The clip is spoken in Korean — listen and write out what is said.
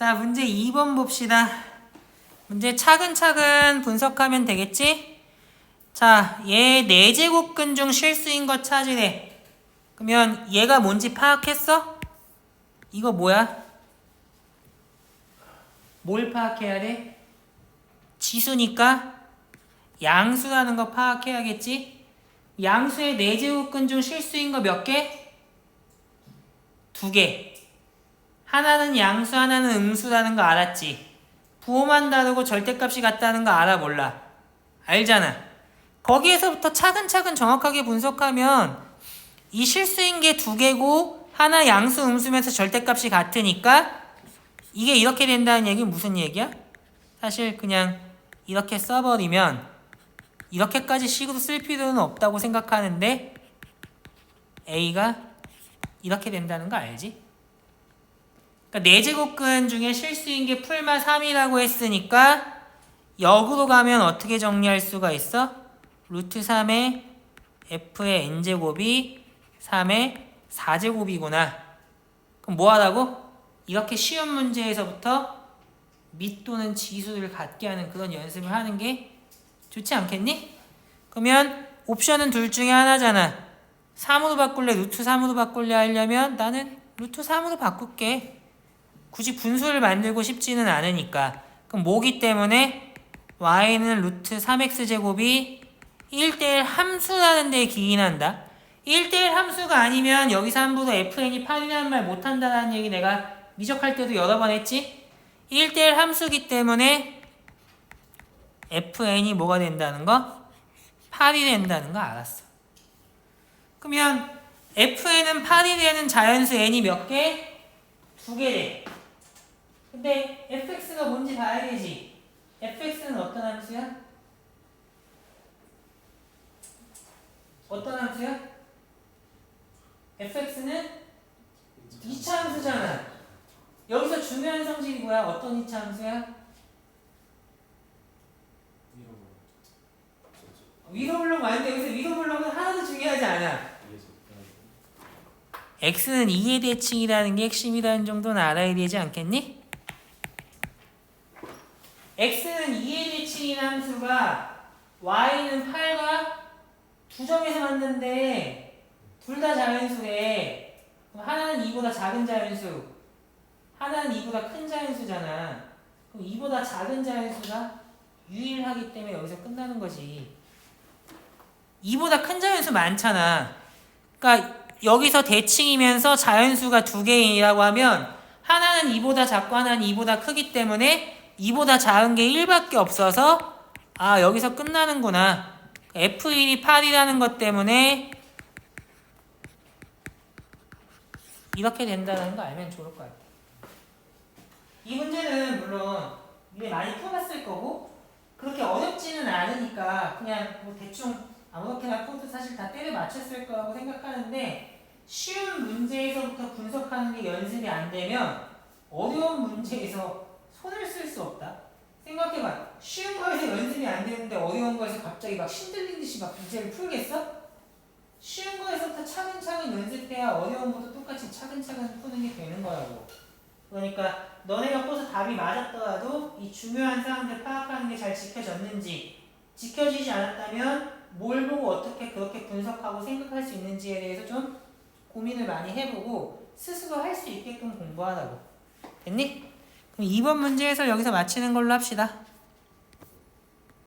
자, 문제 2번 봅시다. 문제 차근차근 분석하면 되겠지? 자, 얘 4제곱근 중 실수인 거 찾으래. 그러면 얘가 뭔지 파악했어? 이거 뭐야? 뭘 파악해야 돼? 지수니까 양수라는 거 파악해야겠지? 양수의 4제곱근 중 실수인 거 몇 개? 두 개. 하나는 양수, 하나는 음수라는 거 알았지? 부호만 다르고 절대값이 같다는 거 알아 몰라? 알잖아. 거기에서부터 차근차근 정확하게 분석하면 이 실수인 게 두 개고 하나 양수, 음수면서 절대값이 같으니까 이게 이렇게 된다는 얘기는 무슨 얘기야? 사실 그냥 이렇게 써버리면 이렇게까지 식으로 쓸 필요는 없다고 생각하는데 A가 이렇게 된다는 거 알지? 그러니까 4제곱근 중에 실수인 게 풀마 3이라고 했으니까 역으로 가면 어떻게 정리할 수가 있어? 루트 3의 f의 n제곱이 3의 4제곱이구나. 그럼 뭐 하라고? 이렇게 쉬운 문제에서부터 밑 또는 지수를 갖게 하는 그런 연습을 하는 게 좋지 않겠니? 그러면 옵션은 둘 중에 하나잖아. 3으로 바꿀래, 루트 3으로 바꿀래 하려면 나는 루트 3으로 바꿀게. 굳이 분수를 만들고 싶지는 않으니까. 그럼 뭐기 때문에 y는 루트 3x 제곱이 1대1 함수라는 데에 기인한다. 1대1 함수가 아니면 여기서 함부로 fn이 8이라는 말 못한다는 얘기 내가 미적할 때도 여러 번 했지? 1대1 함수기 때문에 fn이 뭐가 된다는 거? 8이 된다는 거 알았어. 그러면 fn은 8이 되는 자연수 n이 몇 개? 두 개 돼. 근데 fx가 뭔지 봐야 되지. fx는 어떤 함수야? 어떤 함수야? fx는 2차 함수잖아. 여기서 중요한 성질이 뭐야? 어떤 2차 함수야? 위로 블록 많은데 여기서 위로 블록은 하나도 중요하지 않아. x는 2의 대칭이라는 게 핵심이라는 정도는 알아야 되지 않겠니? X는 2의 대칭인 함수가 y는 8과 두 점에서 맞는데 둘 다 자연수래. 그럼 하나는 2보다 작은 자연수, 하나는 2보다 큰 자연수잖아. 그럼 2보다 작은 자연수가 유일하기 때문에 여기서 끝나는 거지. 2보다 큰 자연수 많잖아. 그러니까 여기서 대칭이면서 자연수가 두 개이라고 하면 하나는 2보다 작고 하나는 2보다 크기 때문에 2보다 작은 게 1밖에 없어서 아 여기서 끝나는구나. F1이 8이라는 것 때문에 이렇게 된다는 거 알면 좋을 것 같아. 이 문제는 물론 이게 많이 풀어봤을 거고 그렇게 어렵지는 않으니까 그냥 뭐 대충 아무렇게나 코드 사실 다 때려 맞췄을 거라고 생각하는데 쉬운 문제에서부터 분석하는 게 연습이 안 되면 어려운 문제에서 손을 쓸 수 없다. 생각해봐. 쉬운 거에서 연습이 안 되는데 어려운 거에서 갑자기 막 신들린 듯이 막 문제를 풀겠어? 쉬운 거에서부터 차근차근 연습해야 어려운 것도 똑같이 차근차근 푸는 게 되는 거라고. 그러니까 너네가 써서 답이 맞았더라도 이 중요한 사항들 파악하는 게 잘 지켜졌는지 지켜지지 않았다면 뭘 보고 어떻게 그렇게 분석하고 생각할 수 있는지에 대해서 좀 고민을 많이 해보고 스스로 할 수 있게끔 공부하라고. 됐니? 그럼 2번 문제 해서 여기서 마치는 걸로 합시다.